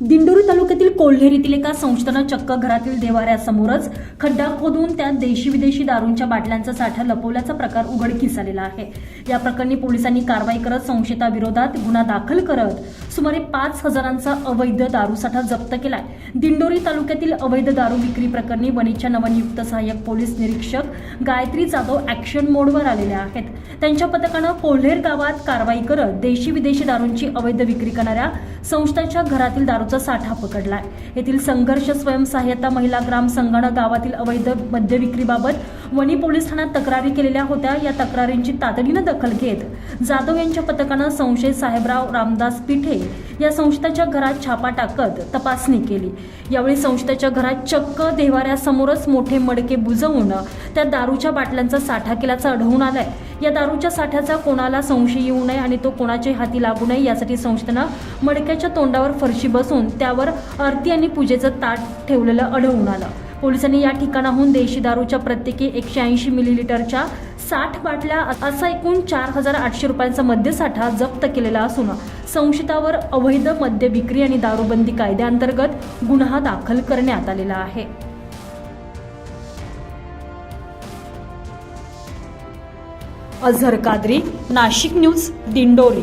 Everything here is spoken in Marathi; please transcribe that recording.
दिंडोरी तालुक्यातील कोल्हेर येथील एका संस्थेनं चक्क घरातील देवाऱ्यासमोरच खड्डा खोदून त्यात देशी विदेशी दारूंच्या बाटल्यांचा साठा लपवल्याचा प्रकार उघडकीस आलेला आहे. या प्रकरणी पोलिसांनी कारवाई करत संशयिताविरोधात गुन्हा दाखल करत सुमारे पाच हजारांचा अवैध दारूसाठा जप्त केलाय. दिंडोरी तालुक्यातील अवैध दारू विक्री प्रकरणी वणीच्या नवनियुक्त सहाय्यक पोलीस निरीक्षक गायत्री जाधव ऍक्शन मोडवर आलेल्या आहेत. त्यांच्या पथकानं कोल्हेर गावात कारवाई करत देशी विदेशी दारूंची अवैध विक्री करणाऱ्या संस्थांच्या घरातील दारूचा साठा पकडलाय. येथील संघर्ष स्वयंसहाय्यता महिला ग्राम संघानं गावातील अवैध मद्य विक्रीबाबत वणी पोलीस ठाण्यात तक्रारी केलेल्या होत्या. या तक्रारींची तातडीनं दखल घेत जाधव यांच्या पथकानं संशय साहेबराव रामदास पिठे या संस्थेच्या घरात छापा टाकत तपासणी केली. यावेळी संस्थेच्या घरात चक्क देवाऱ्यासमोरच मोठे मडके बुजवून त्या दारूच्या बाटल्यांचा साठा केल्याचं आढळून आलंय. या दारूच्या साठ्याचा कोणाला संशय येऊ नये आणि तो कोणाच्या हाती लागू नये यासाठी संस्थेनं मडक्याच्या तोंडावर फरशी बसून त्यावर आरती आणि पूजेचं ताट ठेवलेलं आढळून आलं. पोलिसांनी या ठिकाणाहून देशी दारूच्या प्रत्येकी एकशे ऐंशी मिलीलिटरच्या साठ बाटल्या असा एकूण चार हजार आठशे रुपयांचा मद्यसाठा जप्त केलेला असून संशयितावर अवैध मद्य विक्री आणि दारूबंदी कायद्याअंतर्गत गुन्हा दाखल करण्यात आलेला आहे. अझहर कादरी नाशिक न्यूज दिंडोरी.